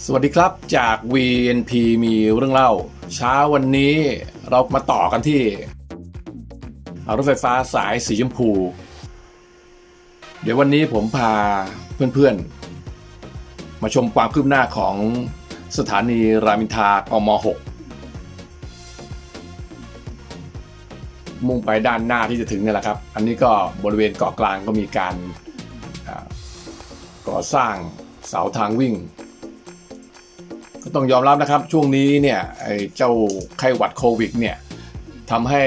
สวัสดีครับจาก VNP มีเรื่องเล่า เช้าวันนี้เรามาต่อกันที่รถไฟฟ้าสายสีชมพู เดี๋ยววันนี้ผมพาเพื่อนๆ มาชมความคืบหน้าของสถานีรามินทากม 6 มุ่งไปด้านหน้าที่จะถึงนี่แหละครับ อันนี้ก็บริเวณเกาะกลางก็มีการก่อสร้างเสาทางวิ่ง ต้องยอมรับนะครับช่วงนี้เนี่ยไอ้เจ้าไข้หวัดโควิดเนี่ยทำให้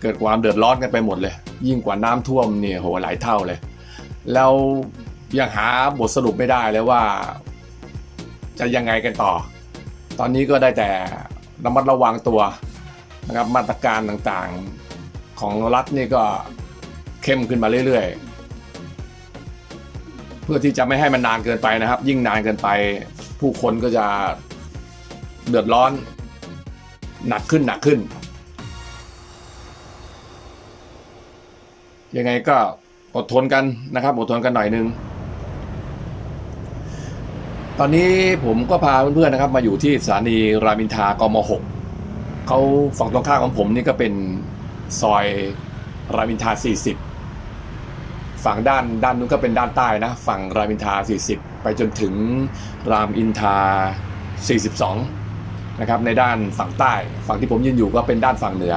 เกิดความเดือดร้อนกันไปหมดเลย ยิ่งกว่าน้ำท่วมเนี่ยโหหลายเท่าเลย แล้วยังหาบทสรุปไม่ได้เลยว่า จะยังไงกันต่อ ตอนนี้ก็ได้แต่ระมัดระวังตัวนะครับมาตรการต่างๆของรัฐนี่ก็เข้มขึ้นมาเรื่อยๆ เพื่อที่จะไม่ให้มันนานเกินไปนะครับ ยิ่งนานเกินไปผู้คนก็จะ เดือดร้อน หนักขึ้นหนักขึ้น ยังไงก็อดทนกันนะครับ อดทนกันหน่อยนึง ตอนนี้ผมก็พาเพื่อนๆนะครับ มาอยู่ที่สถานีรามอินทรากม 6 เขาฝั่งตรงข้ามของผมนี่ก็เป็นซอยรามอินทรา40 ฝั่งด้านด้านนู้นก็เป็นด้านใต้นะ ฝั่งรามอินทรา40 ไปจนถึงรามอินทรา42 นะครับในด้านฝั่งใต้ ฝั่งที่ผมยืนอยู่ก็เป็นด้านฝั่งเหนือ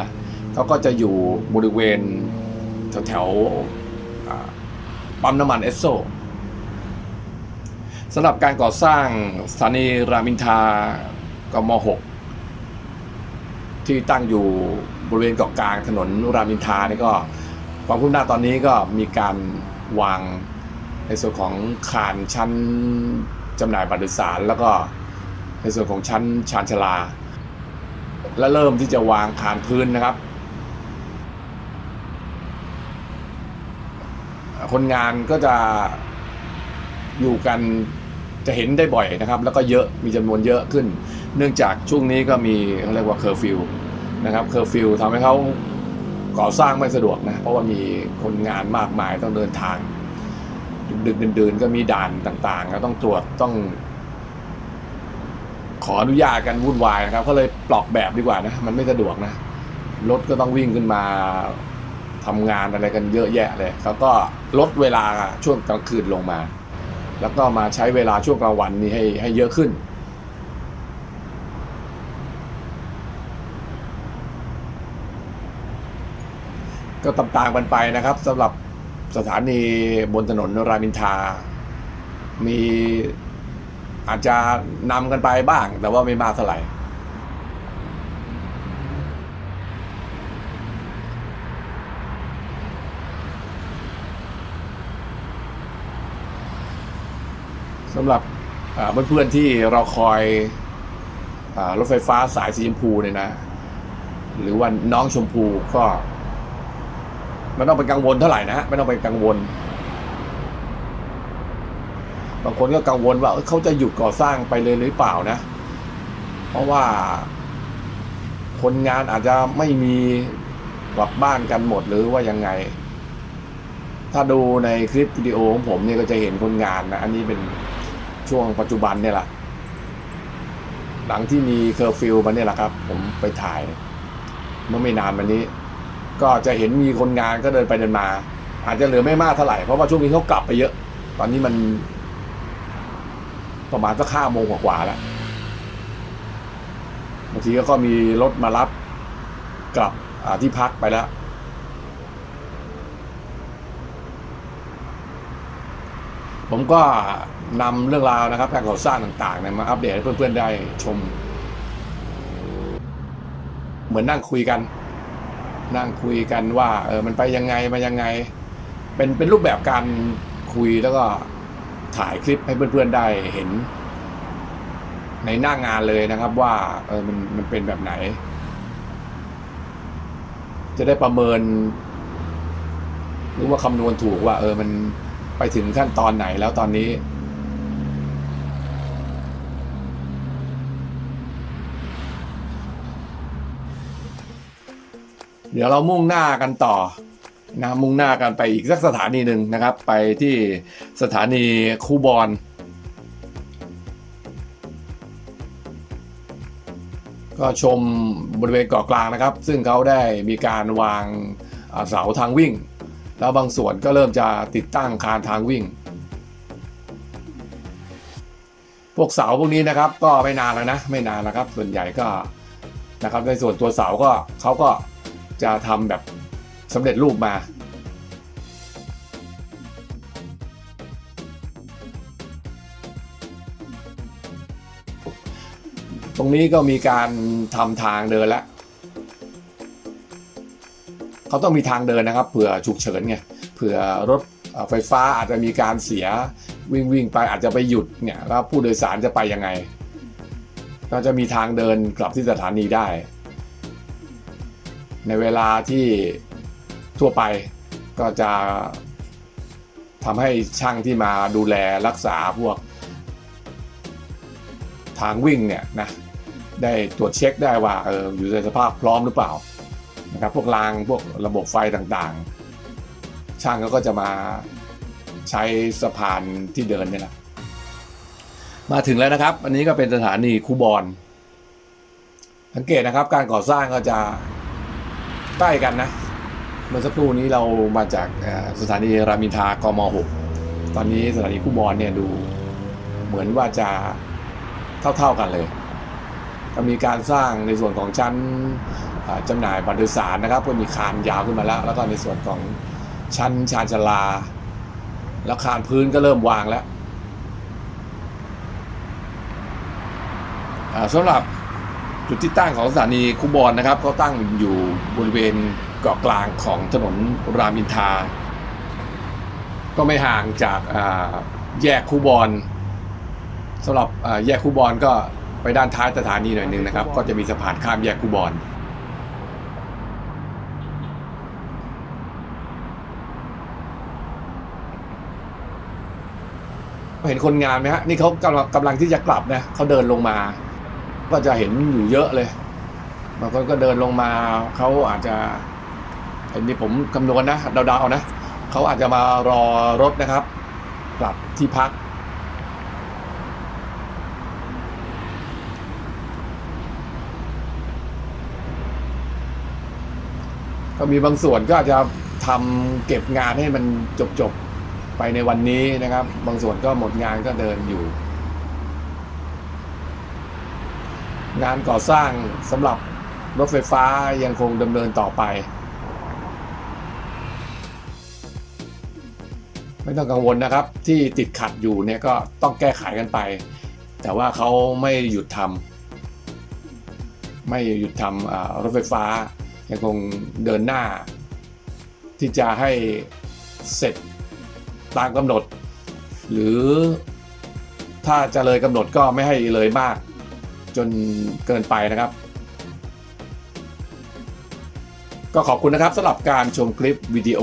เขาก็จะอยู่บริเวณแถวๆปั๊มน้ำมันเอสโซสำหรับการก่อสร้างสถานีรามินทากม 6 ที่ตั้งอยู่บริเวณเกาะกลางถนนรามินทานี่ก็ความคืบหน้าตอนนี้ก็มีการวางในส่วนของคานชั้นจำหน่ายบัตรโดยสารแล้วก็ ในส่วนของชั้นชานชลา และเริ่มที่จะวางคานพื้นนะครับ คนงานก็จะอยู่กันจะเห็นได้บ่อยนะครับ แล้วก็เยอะมีจำนวนเยอะขึ้น เนื่องจากช่วงนี้ก็มีเขาเรียกว่าเคอร์ฟิวนะครับเคอร์ฟิวทำให้เขาก่อสร้างไม่สะดวกนะ เพราะว่ามีคนงานมากมายต้องเดินทาง ดึกๆดื่นๆก็มีด่านต่างๆ ก็ต้องตรวจต้อง ขออนุญาตกันวุ่นวายนะครับ ก็เลยปลอกแบบดีกว่านะ มันไม่สะดวกนะ รถก็ต้องวิ่งขึ้นมาทำงานอะไรกันเยอะแยะเลยเขาก็ลดเวลาช่วงกลางคืนลงมา แล้วก็มาใช้เวลาช่วงกลางวันนี้ให้ให้เยอะขึ้น ก็ตามๆกันไปนะครับสำหรับสถานีบนถนนรามินทา มี อาจจะนำกันไปบ้าง แต่ว่าไม่มากเท่าไหร่สำหรับเพื่อนๆที่เราคอยอรถไฟฟ้าสายสีชมพูเนี่ยนะ หรือว่าน้องชมพูก็ไม่ต้องเป็นกังวลเท่าไหร่นะฮะไม่ต้องเป็นกังวล บางคนก็กังวลว่าเขาจะหยุดก่อสร้างไปเลยหรือเปล่านะ เพราะว่าคนงานอาจจะไม่มีกลับบ้านกันหมดหรือว่ายังไง ถ้าดูในคลิปวิดีโอของผมเนี่ยก็จะเห็นคนงานนะ อันนี้เป็นช่วงปัจจุบันเนี่ยแหละหลังที่มีเคอร์ฟิวมาเนี่ยแหละครับ ผมไปถ่าย เมื่อไม่นานมานี้ ก็จะเห็นมีคนงานก็เดินไปเดินมา อาจจะเหลือไม่มากเท่าไหร่เพราะว่าช่วงนี้เขากลับไปเยอะ ตอนนี้มัน ประมาณสักห้าโมงกว่าๆแล้วบางทีก็มีรถมารับกลับที่พักไปแล้ว ผมก็นำเรื่องราวนะครับการก่อสร้างต่างๆเนี่ยมาอัปเดตให้เพื่อนๆได้ชม เหมือนนั่งคุยกัน นั่งคุยกันว่า เออมันไปยังไงมายังไง เป็นเป็นรูปแบบการคุยแล้วก็ ถ่ายคลิปให้เพื่อนๆได้เห็น ในหน้างานเลยนะครับ ว่าเออมันมันเป็นแบบไหน จะได้ประเมิน หรือว่าคำนวณถูกว่า เออมันไปถึงขั้นตอนไหนแล้วตอนนี้เดี๋ยวเรามุ่งหน้ากันต่อ นะมุ่งหน้ากันไปอีกสักสถานีหนึ่งนะครับ ไปที่สถานีคูบอนก็ชมบริเวณเกาะกลางนะครับ ซึ่งเขาได้มีการวางเสาทางวิ่ง แล้วบางส่วนก็เริ่มจะติดตั้งคานทางวิ่ง พวกเสาพวกนี้นะครับ ก็ไม่นานแล้วนะ ไม่นานนะครับ ส่วนใหญ่ก็นะครับในส่วนตัวเสาก็เขาก็จะทำแบบ สำเร็จรูปมา ตรงนี้ก็มีการทำทางเดินแล้วเขาต้องมีทางเดินนะครับเผื่อฉุกเฉินไงเผื่อรถไฟฟ้าอาจจะมีการเสียวิ่งวิ่งไปอาจจะไปหยุดเนี่ยแล้วผู้โดยสารจะไปยังไง ก็จะมีทางเดินกลับที่สถานีได้ ในเวลาที่ ทั่วไป ก็จะทำให้ช่างที่มาดูแลรักษาพวก ทางวิ่งเนี่ยนะได้ตรวจเช็คได้ว่าเอออยู่ในสภาพพร้อมหรือเปล่านะครับพวกรางพวกระบบไฟต่างๆ ช่างเขาก็จะมาใช้สะพานที่เดินนี่แหละมาถึงแล้วนะครับ อันนี้ก็เป็นสถานีคูบอนสังเกตนะครับการก่อสร้างก็จะใกล้กันนะ เมื่อสักครู่นี้เรามาจากสถานีรามินทากม 6 ตอนนี้สถานีคูบอนเนี่ยดูเหมือนว่าจะเท่าๆกันเลย ก็มีการสร้างในส่วนของชั้นอ่าจำหน่ายบัตรโดยสารนะครับก็มีคานยาวขึ้นมาแล้ว แล้วก็ในส่วนของชั้นชานชลา แล้วคานพื้นก็เริ่มวางแล้วสำหรับจุดที่ตั้งของสถานีคูบอนนะครับเขาตั้งอยู่บริเวณ เกาะกลางของถนนรามอินทราก็ไม่ห่างจากแยกคูบอนสำหรับแยกคูบอนก็ไปด้านท้ายสถานีหน่อยนึงนะครับ ก็จะมีสะพานข้ามแยกคูบอนเห็นคนงานไหมฮะนี่เขากำลังกำลังที่จะกลับนะเขาเดินลงมา ก็จะเห็นอยู่เยอะเลยบางคนก็เดินลงมาเขาอาจจะ อันนี้ผมคำนวณนะเดาๆเอานะเขาอาจจะมารอรถนะครับ กลับที่พัก ก็มีบางส่วนก็อาจจะทำเก็บงานให้มันจบๆ ไปในวันนี้นะครับ บางส่วนก็หมดงานก็เดินอยู่ งานก่อสร้างสำหรับรถไฟฟ้ายังคงดำเนินต่อไป ไม่ต้องกังวลนะครับ ที่ติดขัดอยู่เนี่ยก็ต้องแก้ไขกันไป แต่ว่าเขาไม่หยุดทำไม่หยุดทำรถไฟฟ้ายังคงเดินหน้า ที่จะให้เสร็จตามกำหนด หรือถ้าจะเลยกำหนดก็ไม่ให้เลยมาก จนเกินไปนะครับ ก็ขอบคุณนะครับสำหรับการชมคลิปวิดีโอ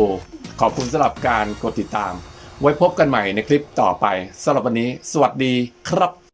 ขอบคุณสำหรับการกดติดตาม ไว้พบกันใหม่ในคลิปต่อไปสำหรับวันนี้ สวัสดีครับ